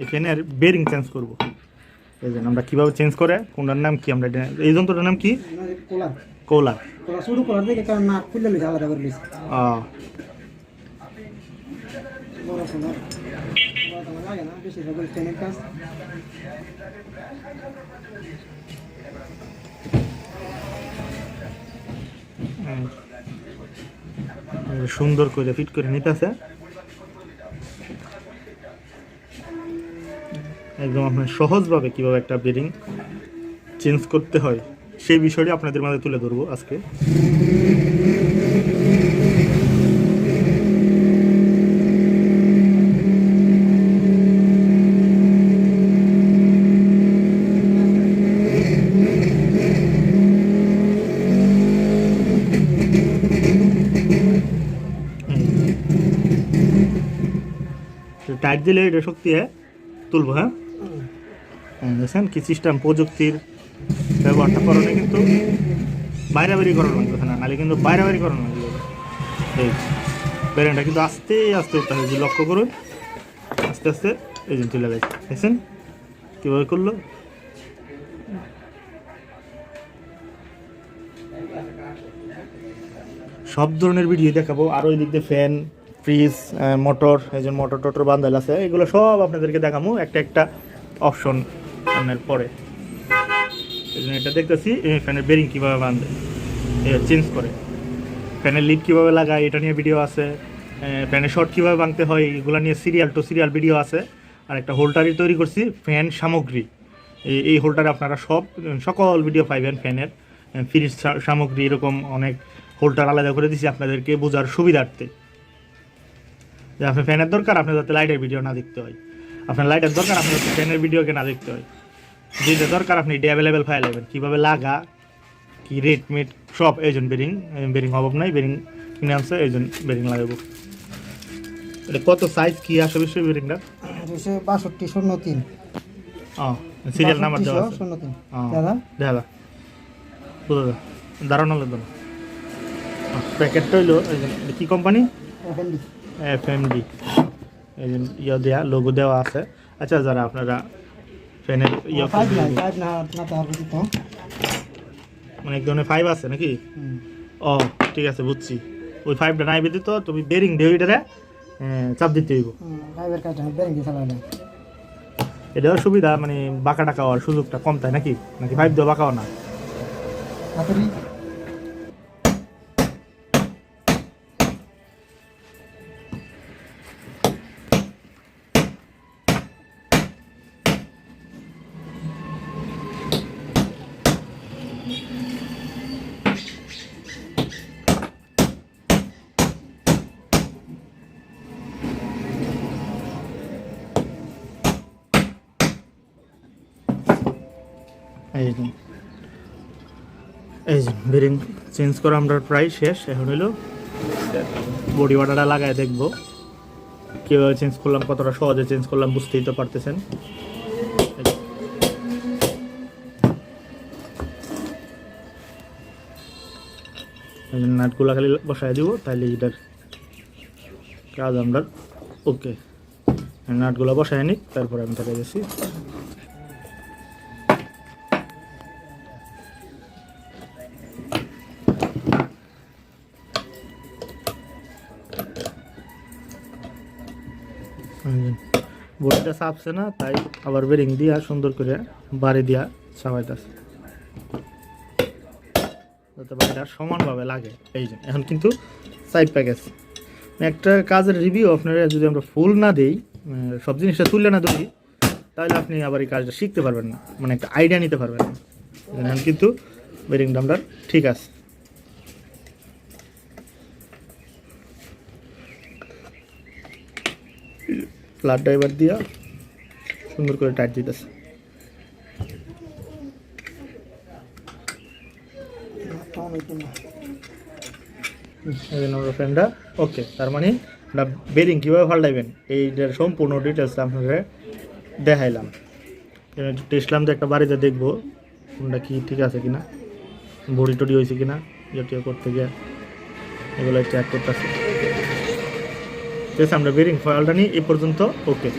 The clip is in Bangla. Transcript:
এই ফ্যানের বেরিং চেঞ্জ করব। এই জন্য আমরা কীভাবে চেঞ্জ করে কোনটার নাম কি আমরা এই যন্ত্রটার নাম কি? কোলার। কোলার। কোলার শুরু করার দিকে কারণ নাট খুললে লইছে আলাদা করে লইছে আহ, বড় কোলার বড় কোলার লাগে না বেশিরভাগ ওই ট্রেনের কাজ হুম। সুন্দর করে ফিট করে নিতেছে একদম আপনার সহজভাবে কীভাবে একটা বেরিং চেঞ্জ করতে হয়, সেই বিষয়টি আপনাদের মাঝে তুলে ধরবো আজকে। টাইট দিলে এটা শক্তি হ্যাঁ? তুলবো হ্যাঁ? দেখছেন কি সিস্টেম প্রযুক্তির ব্যবহারটা করণে কিন্তু বাইরে বাইরে করানো লাগবে না নাহলে কিন্তু বাইরে বাইরে করানো লাগবে এই ব্যারেনটা কিন্তু আস্তে আস্তে উঠতে হবে, লক্ষ্য করুন। আস্তে আস্তে এই যে তুলে গেছে দেখছেন কীভাবে করল। সব ধরনের ভিডিও দেখাবো, আর ওই দিক দিয়ে ফ্যান ফ্রিজ মোটর এই যে মোটর টোটর বান্দাল আছে, এগুলো সব আপনাদেরকে দেখাবো একটা একটা অপশন আপনার পরে। এই জন্য এটা দেখতেছি ফ্যানের বেরিং কীভাবে বাঁধে। চেঞ্জ করে। ফ্যানের লিড কীভাবে লাগায়, এটা নিয়ে ভিডিও আছে। ফ্যানের শর্ট কীভাবে ভাঙতে হয়, এগুলো নিয়ে সিরিয়াল টু সিরিয়াল ভিডিও আছে। আর একটা হোল্ডারই তৈরি করছি ফ্যান সামগ্রী। এই এই হোল্ডারে আপনারা সব, সকল ভিডিও পাইবেন ফ্যানের। ফ্রিজ সামগ্রী, এরকম অনেক হোল্ডার আলাদা করে দিছি আপনাদেরকে বোঝার সুবিধার্থে। যে আপনার ফ্যানের দরকার, আপনার যাতে লাইটের ভিডিও না দেখতে হয়। আপনার লাইটের দরকার আপনার ফ্যানের ভিডিওকে না দেখতে হয়। যেটা দরকার আপনি এটি অ্যাভেলেবেল ফাইল নেবেন। কীভাবে লাগা কি রেট মেট সব এই জন্য বেরিং বেরিং অভাব নাই বেরিং কিনে আনছে এই জন্য বেরিং লাগাবো। এটা কত সাইজ কি আসে বিষয় বেরিংটা বাষট্টি শূন্য তিন। সিরিয়াল নাম্বার দেওয়া শূন্য তিন। দাদা দেখা দা বুঝা দা দাঁড়ানো লাগবে না। প্যাকেটটা হইল কি কোম্পানি এফ এম ডি ইয়ে দেওয়া লোগো দেওয়া আছে। আচ্ছা যারা আপনারা ফ্যানের ইয়ে মানে এক ধরনের ফাইভ আছে নাকি? ও ঠিক আছে বুঝছি। ওই ফাইভটা নাই বেঁধে তো তুমি বেরিং ওইটারে চাপ দিতে হইব। এটাও সুবিধা মানে বাঁকা টাকা হওয়ার সুযোগটা কম তাই নাকি? নাকি ফাইভ দিয়ে বাঁকাও না? এই এই বেরিং চেঞ্জ করা আমরা প্রায় শেষ। এখন হলো বডি ওয়াটারটা লাগায় দেখব। কীভাবে চেঞ্জ করলাম, কতটা সহজে চেঞ্জ করলাম বুঝতেই তো পারতেছেন। এই জন্য নাটগুলো খালি বসায় দিব তাহলে এটার কাজ আমরা ওকে নাটগুলো বসায় নিই তারপরে আমি তাকে গেছি বডিটা চাপছে না, তাই আবার বেরিং দিয়া সুন্দর করে বাড়ি দিয়া চাপাইতেছে। যাতে বাড়িটা সমানভাবে লাগে, এই যে। এখন কিন্তু সাইড প্যাকেজ একটা কাজের রিভিউ আপনারা যদি আমরা ফুল না দিই সব জিনিসটা তুললে না ধরি, তাহলে আপনি আবার এই কাজটা শিখতে পারবেন না মানে একটা আইডিয়া নিতে পারবেন না। এখন কিন্তু বেরিং ডামটার ঠিক আছে। ফ্ল্যাট ড্রাইভার দিয়া সুন্দর করে টাইট দিতেছে। আমার ওকে তার মানে বেরিং কীভাবে পাল্টাইবেন এইটার সম্পূর্ণ ডিটেলস আপনাকে দেখাইলাম। টেস্টলাম যে একটা বাড়িতে দেখব, কোনটা কি ঠিক আছে কিনা, বড়ি টড়ি হয়েছে কিনা, জাতীয় করতে গিয়ে এগুলো চেক করতেছে। ঠিক আমরা বেরিং ফয়েলটা নিই এ পর্যন্ত ওকে।